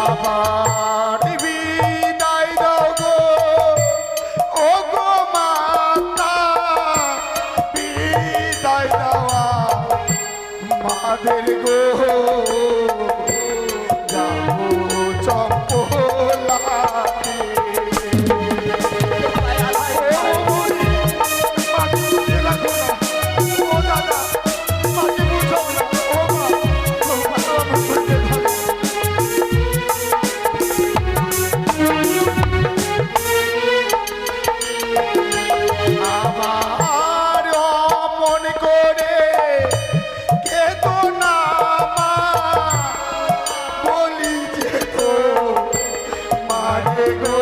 আবার মারে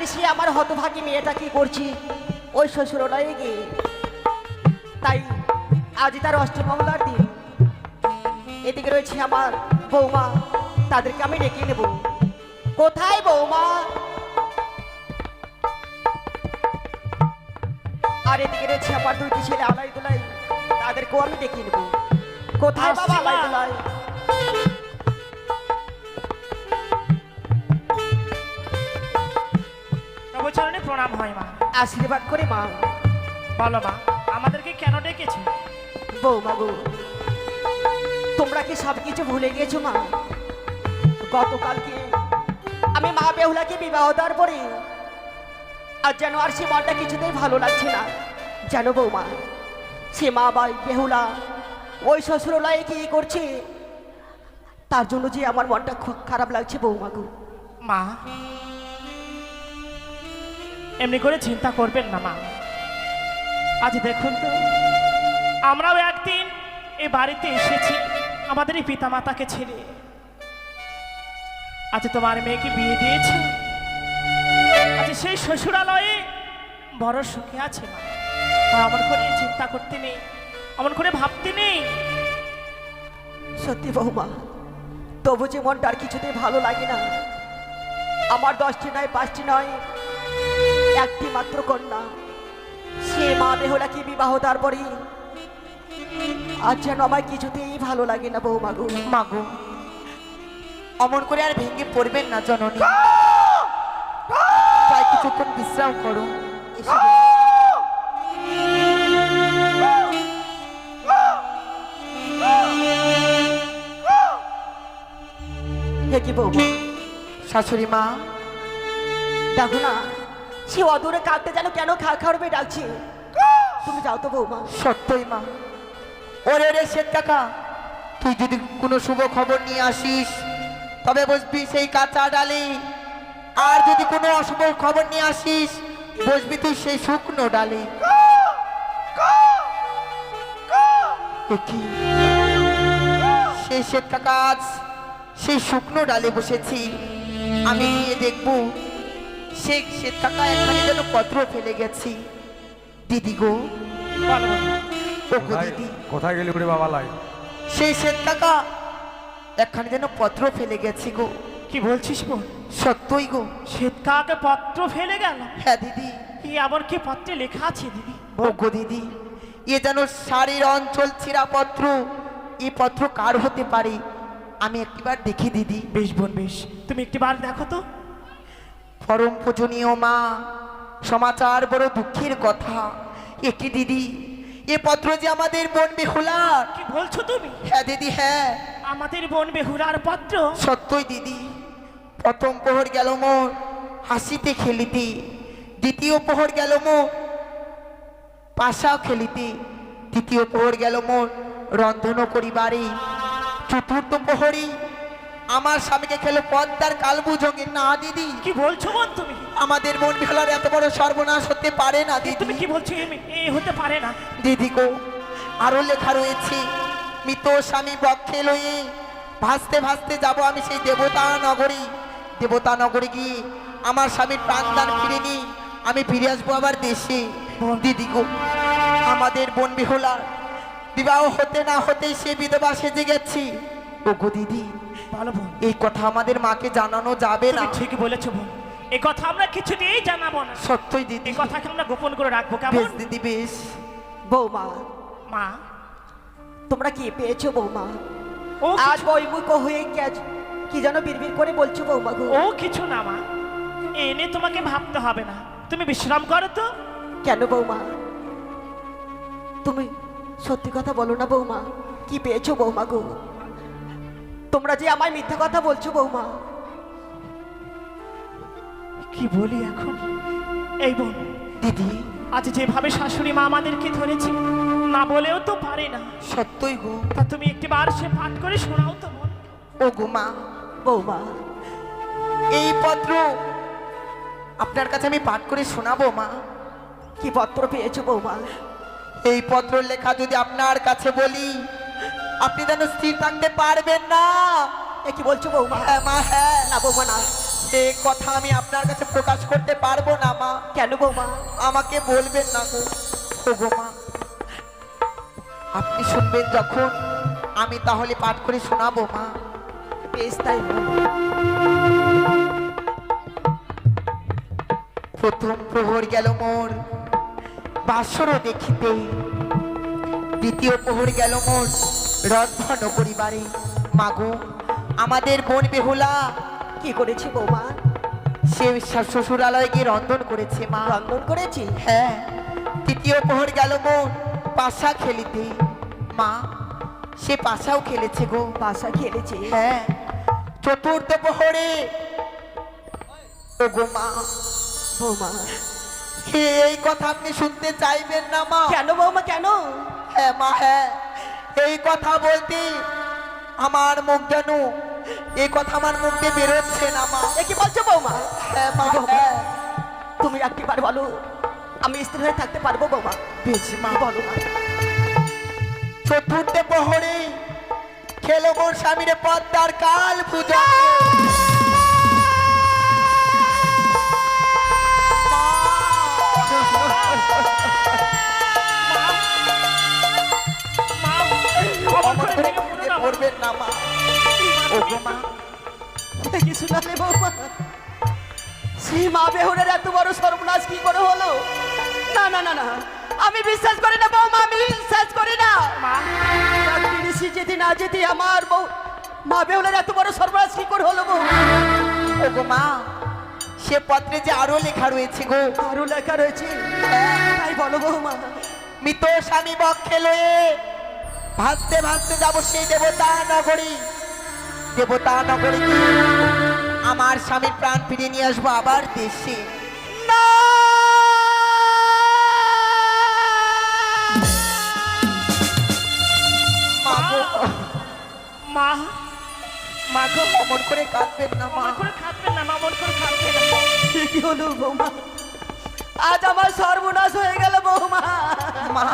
জানি সে আমার হতভাগী মেয়েটা কি করছি? ওই শ্বশুরালয়ে গিয়ে তাই আজ তার অষ্টমঙ্গলার দিন। এদিকে রয়েছে আমার বৌমা তাদেরকে আমি ডেকে নেব। কোথায় বৌমা? আর এদিকে রয়েছে আমার দুইটি ছেলে আলাই দুলাই তাদেরকেও আমি ডেকে নেব। কোথায় বাবা? আলাই দুলাই প্রণাম হয় মা। আশীর্বাদ করে মা। বলো মা আমাদেরকে কেন ডেকেছে? বৌমা গো তোমরা কি সব কিছু ভুলে গেছো মা? গতকালকে আমি মা বেহুলাকে বিবাহ দেওয়ার পরে আর যেন আর সে মনটা কিছুতেই ভালো লাগছে না। যেন বৌমা সে মা বাই বেহুলা ওই শ্বশুরলায় কি করছে? তার জন্য যে আমার মনটা খুব খারাপ লাগছে বৌমা গো। মা এমনি করে চিন্তা করবেন না, মা। আজ দেখুন তো, আমরাও একদিন এ বাড়িতে এসেছি, আমাদের এই পিতামাতাকে ছেড়ে। আজ তোমার মেয়েকে বিয়ে দিয়েছে। আজ সেই শ্বশুরালয়ে বড় সুখে আছে, মা। অমন করে চিন্তা করতে নেই, অমন করে ভাবতে নেই। সত্যি বৌমা, তবু যে মনটা আর কিছুতেই ভালো লাগে না। আমার দশটি নয়, পাঁচটি নয় একটি মাত্র কন্যা। সে মা বেহলাকে বিবাহ তারপরে আর যেন আমার কিছুতেই ভালো লাগে না বউ মাগু। মাগু অমন করে আর ভেঙে পড়বেন না জননী। তাই কিছুক্ষণ বিশ্রাম করো। কি বৌমা? শাশুড়ি মা? দেখো না সে অদূরে কাঁদতে যেন কেন খা খাওয়াবে ডাকছে? তুমি যাও তো বৌমা। সত্যই মা। ওরে রে শেখ কাকা তুই যদি কোনো শুভ খবর নিয়ে আসিস তবে বসবি সেই কাঁচা ডালে। আর যদি কোনো অশুভ খবর নিয়ে আসিস বসবি তুই সেই শুকনো ডালে। কি? সেই শেখ কাকা আজ সেই শুকনো ডালে বসেছি। আমি দেখব সে শ্বেত কাকা এখানে যেন পত্র ফেলে গেছি। দিদি গো। ও গো দিদি। কোথায় গেলি রে বাবা লাই? সেই শ্বেত কাকা একখানে যেন পত্র ফেলে গেছি গো। কি বলছিস বোন সত্যই গো। শ্বেত কাকে পত্র ফেলে গেল? হ্যাঁ দিদি। কি আবার কি পত্রে লেখা আছে দিদি? ও গো দিদি। এ যেন শাড়ির অঞ্চল ছিঁড়া পত্র এ পত্র কার হতে পারে? আমি একটিবার দেখি দিদি। বেশ বোন বেশ। তুমি একটিবার দেখো তো। পরম পূজনীয় মা সমাচার বড় দুঃখের কথা। একটি দিদি এ পত্র যে আমাদের বোন বেহুলা। কি বলছো তুমি? হ্যাঁ দিদি হ্যাঁ। আমাদের বোন বেহুলার পত্র? সত্যই দিদি প্রথম প্রহর গেল মোর হাসিতে খেলিতে দ্বিতীয় প্রহর গেল মোর পাশাও খেলিতে তৃতীয় প্রহর গেল মোর রন্ধন করিবারে চতুর্থ প্রহরী আমার স্বামীকে খেলো পদ্মার কালবুঝঙ্গে না দিদি। কি বলছো বোন তুমি? আমাদের মন বিহলার এত বড় সর্বনাশ হতে পারে না দিদি। তুমি কি বলছো এ- এ হতে পারে না। দিদি গো আরও লেখা রয়েছে মৃত স্বামী বক্ষে লয়ে ভাসতে ভাসতে যাব আমি সেই দেবতা নগরী। দেবতা নগরী গিয়ে আমার স্বামীর প্রাণদান ফিরে নি আমি ফিরে আসব আবার দেশে। দিদি গো আমাদের বোন বিহলার বিবাহ হতে না হতেই সে বিধবা সেজে গেছি। ও গো দিদি ভালো বোন এই কথা আমাদের মাকে জানানো যাবে না। তুমি ঠিক বলেছ বোন এই কথা আমরা কিছুতেই জানাব না। সত্যই দিদি। এই কথাকে আমরা গোপন করে রাখব কেমন? বেশ দিদি বেশ। বৌমা। মা। তোমরা কি পেয়েছ বৌমা? ও আজ বইমুখ হয়ে কি আজ কি যেন বিড়বিড় করে বলছো বৌমা গো। ও কিছু না মা। এনে তোমাকে ভাবতে হবে না। তুমি বিশ্রাম করো তো। কেন বৌমা? তুমি সত্যি কথা বলো না বৌমা। কি পেয়েছ বৌমা গো? তোমরা যে আমায় মিথ্যা কথা বলছো বৌমা। কি বলি এখন? এই বোন দিদি। আজ যেভাবে শাশুড়ি মা আমাদেরকে ধরেছে না বলেও তো পারে না। সত্যই গো। তা তুমি একটিবার সে পাঠ করে শোনাও তো বোন ও গো মা বৌমা এই পত্র আপনার কাছে আমি পাঠ করে শোনাবো মা? কি পত্র পেয়েছ বৌমা? এই পত্র লেখা যদি আপনার কাছে বলি আপনি যেন স্থির থাকতে পারবেন না। এ কি বলছো বৌমা? হ্যাঁ মা হ্যাঁ। না বৌমা না। এই কথা আমি আপনার কাছে প্রকাশ করতে পারব না মা। কেন বৌমা? আমাকে বলবেন না গো। ও গো মা আপনি শুনবেন যখন আমি তাহলে পাঠ করে শোনাবো মা। বেশ তাই প্রথম প্রহর গেল মোর বাসরও দেখিতে। দ্বিতীয় প্রহর গেল মোর রন্ধন পরিবারে। মাগো আমাদের বোন বেহুলা কি করেছি বৌমা? সে শ্বশুর- শ্বশুরালয়ে গিয়ে রন্ধন করেছে মা। রন্ধন করেছি? হ্যাঁ। তৃতীয় প্রহর গেল মোর পাশা খেলিতে। মা সে পাশাও খেলেছে গো। বাসা খেলেছি? হ্যাঁ। চতুর্থ প্রহরে ও গো মা। বৌমা। হে, এই কথা আপনি শুনতে চাইবেন না মা। কেন বৌমা কেন? হ্যাঁ মা হ্যাঁ। এই কথা বলতে আমার মুখ যেন এই কথা আমার মুখ দিয়ে বেরোচ্ছে না মা। এ কি বলছো বৌমা? হ্যাঁ মা। হ্যাঁ তুমি একটিবার বলো আমি স্ত্রী হয়ে থাকতে পারব বৌমা? বেশ মা বলো। না চতুর্থ প্রহরে খেলো মোর স্বামীর পদ্মার কাল পূজা। মা বেহুরের এত বড় সর্বনাশ কি করে হলো? না না না না। আমি বিশ্বাস করি না বৌমা আমি বিশ্বাস করি না। মা। তিরিশি যেতে না যেতে আমার বউ মা বেহুলের এত বড় সর্বনাশ কি করে হলো বউ ও গো মা সে পত্রে যে আরও লেখা রয়েছে গো। আরও লেখা রয়েছে? তাই বলো বৌমা। মৃত স্বামী বক্ষে লয়ে ভাসতে ভাসতে যাব সেই দেবতা নগরী দেবতা নগরী আমার স্বামীর প্রাণ ফিরিয়ে নিয়ে আসব আবার দেশে। না। মা মা। মা গো অমন করে কাঁদবেন না মা। করে খাবেন না মা অমন করে খাবেন না। কি হলো বৌমা। আজ আমার সর্বনাশ হয়ে গেল বৌমা। মা।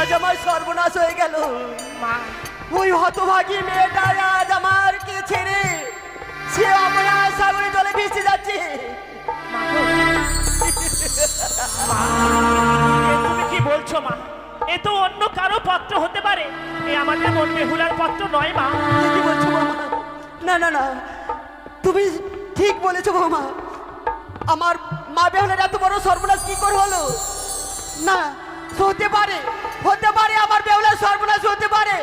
আজ আমার সর্বনাশ হয়ে গেল। মা। ওই হতভাগী মেয়েটা আজ আমার ছেড়ে সে আমরা সাগরে জলে ভেসে যাচ্ছে। মা। মা, তুমি কি বলছো মা? এ তো অন্য কারও পত্র হতে পারে। এ আমাদের মন বেহুলার পত্র নয় মা। কি বলছো বৌমা? না না না। তুমি ঠিক বলেছ বৌমা। আমার মা বেহনের এত বড় সর্বনাশ কি করে হলো? না হতে পারে। হতে পারে আমার বেহুলার সর্বনাশ হতে পারে।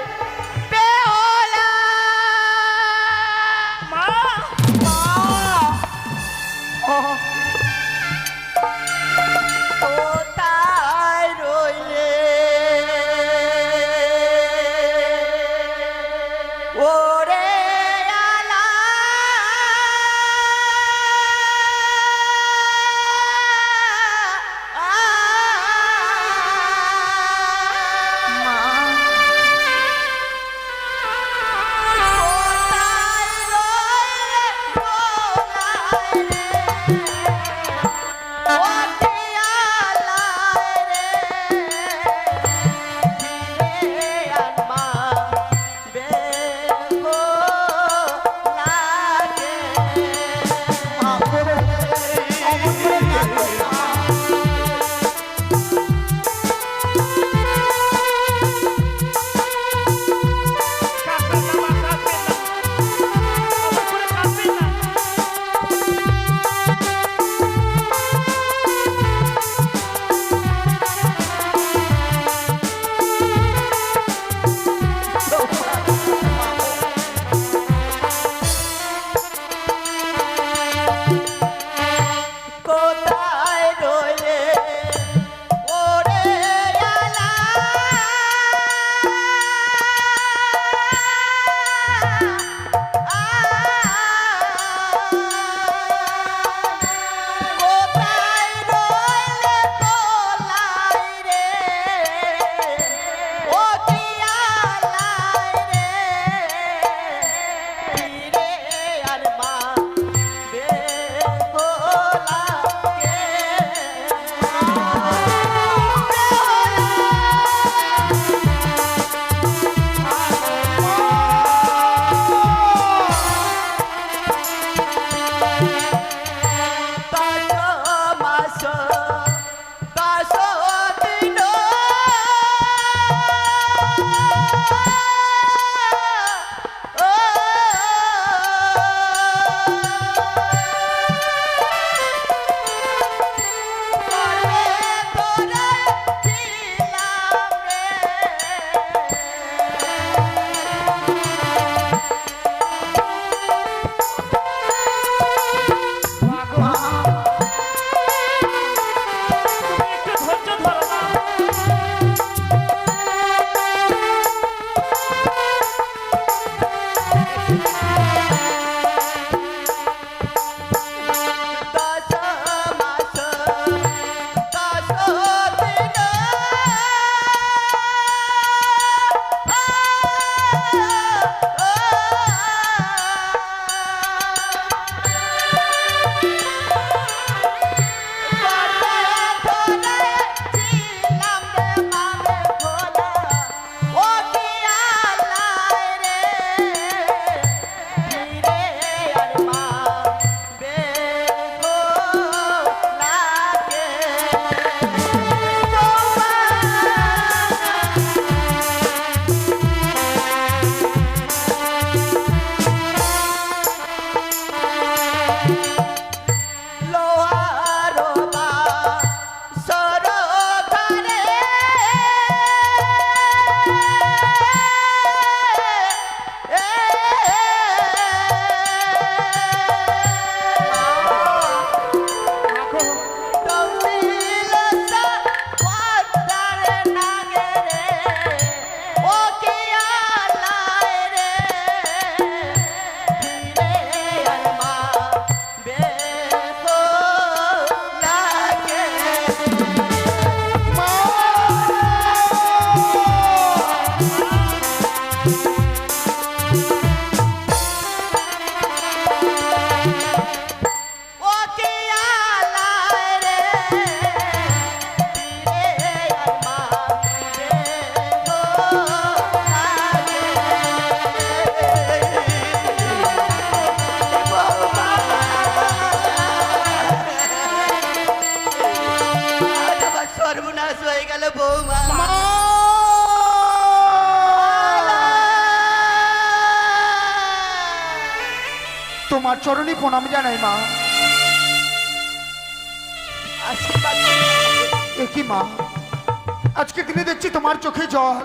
চরণে প্রণাম জানাই মা। কি মা? আজকে দিনে দেখছি তোমার চোখে জল।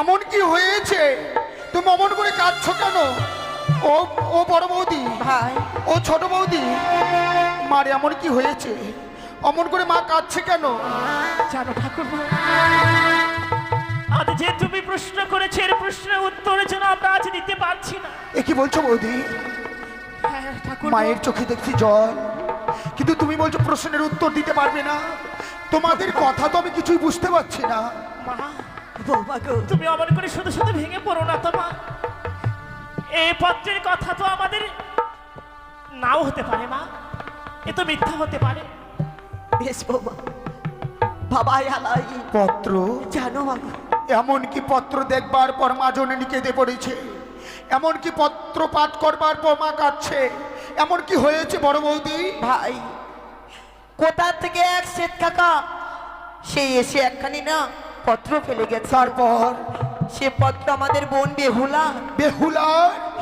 এমন কি হয়েছে? তুমি অমন করে কাঁদছো কেন? ও ও বড় বৌদি ভাই। ও ছোট বৌদি মার এমন কি হয়েছে? অমন করে মা কাঁদছে কেন? জানো ঠাকুর আজ যে তুমি প্রশ্ন করেছ এর প্রশ্নের উত্তরের জন্য আমরা আজ দিতে পারছি না। এ কি বলছো বৌদি? মায়ের চোখে দেখছি জল। কিন্তু তুমি বলছো প্রশ্নের উত্তর দিতে পারবে না। তোমাদের কথা তো আমি কিছুই বুঝতে পারছি না। তুমি অমন করে শুধু শুধু ভেঙে পড়ো না তো মা। এই পত্রের কথা তো আমাদের নাও হতে পারে মা। এ তো মিথ্যা হতে পারে। বেশ বৌমা বাবা আলাই পত্র? জানো মা এমন কি পত্র দেখবার পর মা জননী কেঁদে পড়েছে। এমন কি পত্র পাঠ করবার পর মা কাঁদছে এমন কি হয়েছে বড় বৌদি। ভাই কোথা থেকে এক শ্বেত কাকা? সে এসে একখানি না পত্র ফেলে গেছে। তারপর? সে পত্র আমাদের বোন বেহুলা। বেহুলা?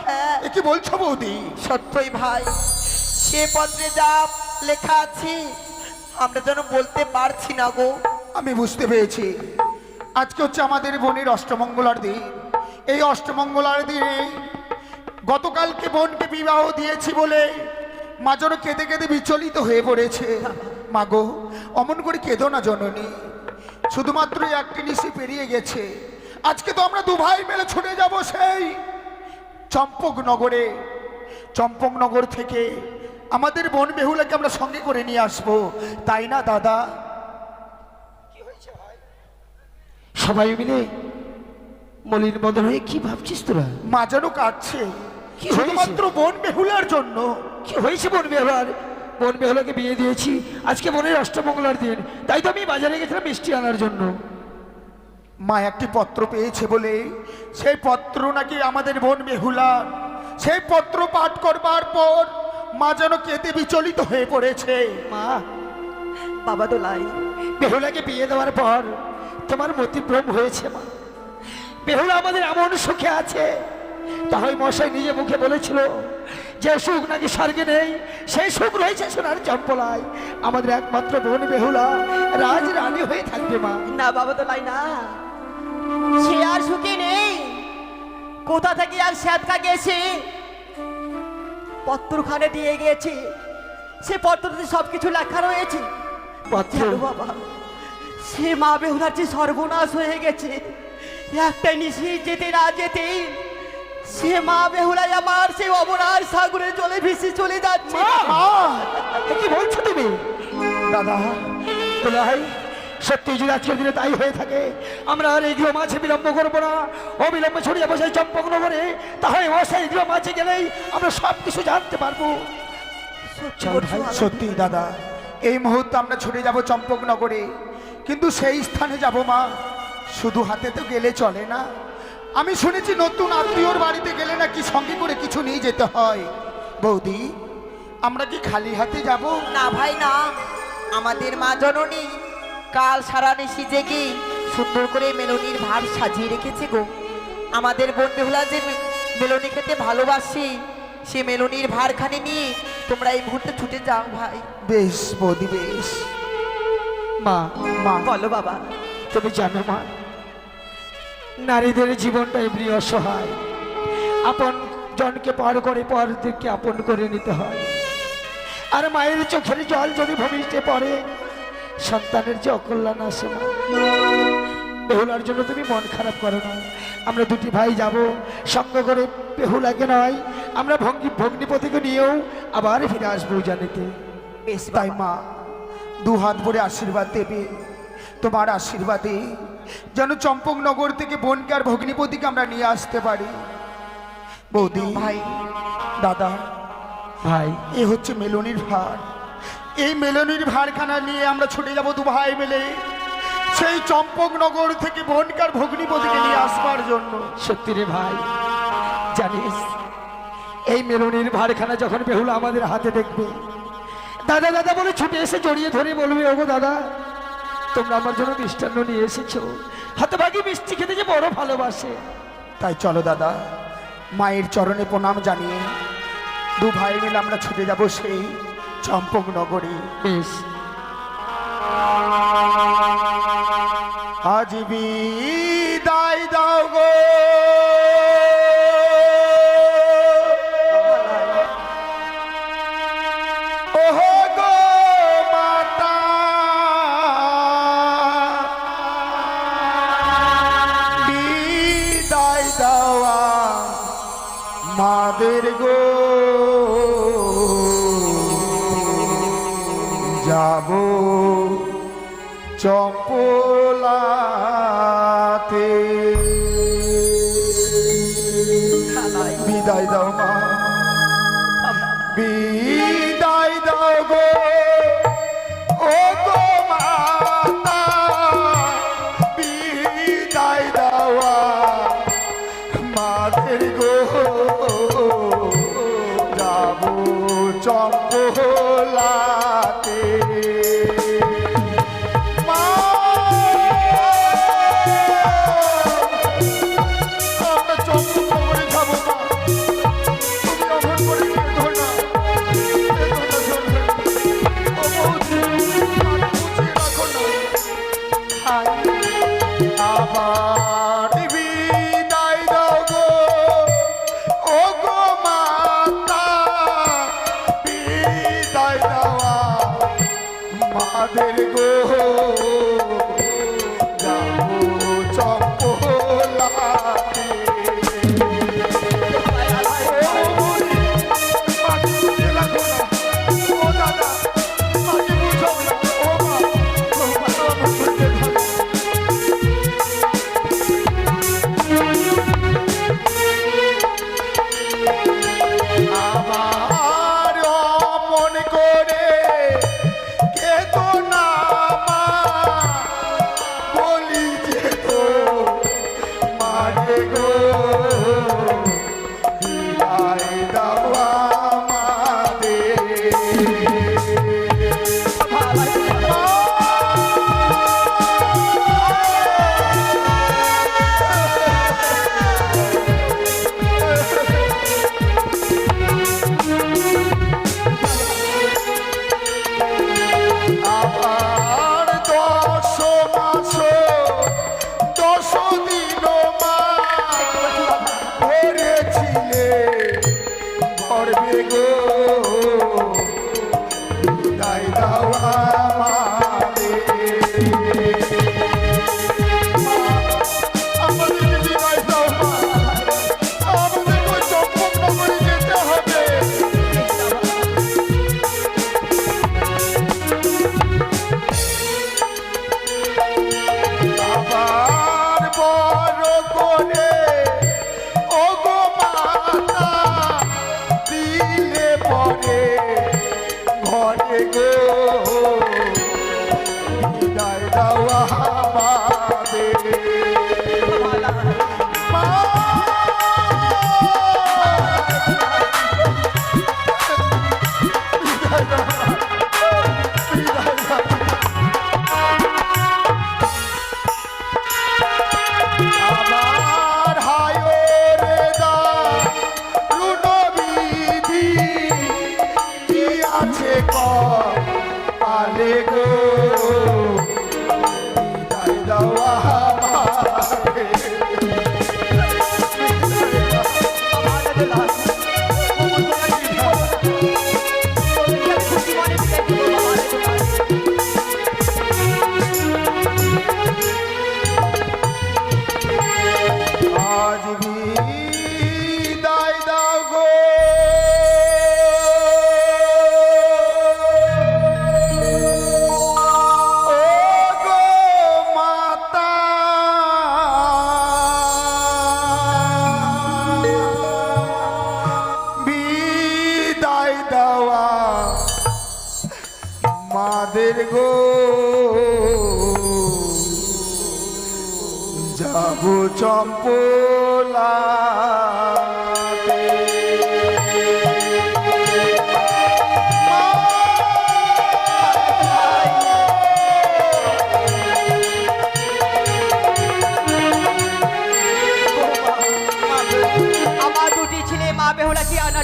হ্যাঁ। এ কি বলছো বৌদি? সত্যই ভাই সে পত্রে যা লেখা আছে আমরা যেন বলতে পারছি না গো। আমি বুঝতে পেরেছি। আজকে হচ্ছে আমাদের বোনের অষ্টমঙ্গলার দিন। এই অষ্টমঙ্গলার দিনে গতকালকে বোনকে বিবাহ দিয়েছি বলে মা যেন কেঁদে কেঁদে বিচলিত হয়ে পড়েছে। মাগো অমন করে কেঁদো না জননী। শুধুমাত্র একটি নিশি পেরিয়ে গেছে। আজকে তো আমরা দু ভাই মিলে ছুটে যাব সেই চম্পকনগরে চম্পকনগর থেকে আমাদের বোন বেহুলাকে আমরা সঙ্গে করে নিয়ে আসব। তাই না দাদা? সবাই মিলে মলিন বদল হয়ে কি ভাবছিস তোরা? মা যেন কাঁদছে কি শুধুমাত্র বোন বেহুলার জন্য। কি হয়েছে বোন বেহলার? বোন বেহুলাকে বিয়ে দিয়েছি। আজকে বোনের অষ্টমঙ্গলার দিন। তাই তো আমি বাজারে গেছিলাম মিষ্টি আনার জন্য। মা একটি পত্র পেয়েছে বলে সেই পত্র নাকি আমাদের বোন বেহুলা সেই পত্র পাঠ করবার পর মা যেন কেঁদে বিচলিত হয়ে পড়েছে। মা বাবা তো দোলাই বেহুলাকে বিয়ে দেওয়ার পর তোমার মতিভ্রম হয়েছে মা। বেহুলা আমাদের এমন সুখে আছে। তাই মশাই নিজে মুখে বলেছিল যে সুখ নাকি স্বর্গে নেই সেই সুখ রয়েছে সোনার চম্পলায়। আমাদের একমাত্র বোন বেহুলা রাজ রানী হয়ে থাকবে মা। না বাবা দোলাই না। সে আর সুখী নেই। কোথা থেকে আর স্যাদকা গেছে? পত্রখানে দিয়ে গিয়েছে। সে পত্রতে সব কিছু লেখা রয়েছে। পত্র? বাবা সে মা বেহুলার যে সর্বনাশ হয়ে গেছে। একটা নিশি যেতে না যেতে সে মা বেহুলাই আমার সে অবনার সাগরে জলে ভেসে চলে যাচ্ছে। কি বলছো তুমি? দাদা দুলাই সত্যি যদি আজকের দিনে তাই হয়ে থাকে আমরা আর এই গৃহ মাঝে বিলম্ব করব না। অবিলম্বে ছড়িয়ে বসে চম্পক নগরে তাহলে মশাই গৃহ মাছে গেলেই আমরা সব কিছু জানতে পারব। চল সত্যি দাদা এই মুহূর্তে আমরা ছুটে যাব চম্পকনগরে কিন্তু সেই স্থানে যাব মা। শুধু হাতে তো গেলে চলে না। আমি শুনেছি নতুন আত্মীয়র বাড়িতে গেলে নাকি সঙ্গে করে কিছু নিয়ে যেতে হয়। বৌদি আমরা কি খালি হাতে যাব? না ভাই না। আমাদের মা জননী কাল সারা নিশি জেগে সুন্দর করে মেলনির ভার সাজিয়ে রেখেছে গো। আমাদের বোন বেহুলা যে মেলনি খেতে ভালোবাসি সে মেলনির ভারখানি নিয়ে তোমরা এই মুহূর্তে ছুটে যাও ভাই। বেশ বৌদি বেশ। মা মা বলো বাবা তুমি জানো মা নারীদের জীবনটা এমনি অসহায় আপন জনকে পার করে পর পরদেরকে আপন করে নিতে হয়। আর মায়ের চোখের জল যদি ভূমিষ্ঠে পড়ে সন্তানের যে অকল্যাণ আসে মা বেহুলার জন্য তুমি মন খারাপ করো না। আমরা দুটি ভাই যাব সঙ্গ করে বেহুলাকে নয়। আমরা ভঙ্গি ভগ্নিপতিকে নিয়েও আবার ফিরে আসব জানিতে। বেশ তাই মা দু হাত ভরে আশীর্বাদ দেবে। তোমার আশীর্বাদে। যেন চম্পকনগর থেকে বোনকে আর ভগ্নিপতিকে আমরা নিয়ে আসতে পারি। বৌদি ভাই। দাদা ভাই। এ হচ্ছে মেলনির ভার। এই মেলনির ভারখানা নিয়ে আমরা ছুটে যাব দু ভাই মিলে। সেই চম্পকনগর থেকে বোনকার ভগ্নিপতিকে নিয়ে আসবার জন্য। সত্যি রে ভাই জানিস এই মেলনির ভারখানা যখন বেহুলা আমাদের হাতে দেখবে দাদা দাদা বলে ছুটে এসে জড়িয়ে ধরে বলবে ওগো দাদা তোমরা আমার জন্য মিষ্টান্ন নিয়ে এসেছ। ভাগি মিষ্টি খেতে যে বড় ভালোবাসে। তাই চলো দাদা মায়ের চরণে প্রণাম জানিয়ে দু ভাই মিলে আমরা ছুটে যাব সেই চম্পক নগরী। বেশ। আজবি 装不来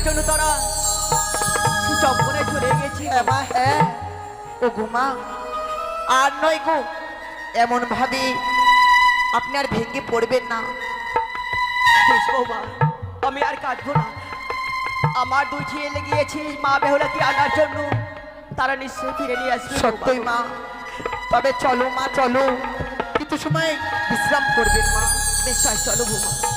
জন্য তারা চম্পনে চলে গেছি। বাবা হ্যাঁ ও ঘুমা আর নয় গো এমন ভাবে আপনি আর ভেঙে পড়বেন না। আমি আর কাটবো না। আমার দুই ছেলে গিয়েছি মা বেহুলাকে আনার জন্য। তারা নিশ্চয়ই ফিরে নিয়ে আসবে সত্যই মা। তবে চলো মা চলো। কিছু সময় বিশ্রাম করবেন মা। বেশ চলো ঘুমা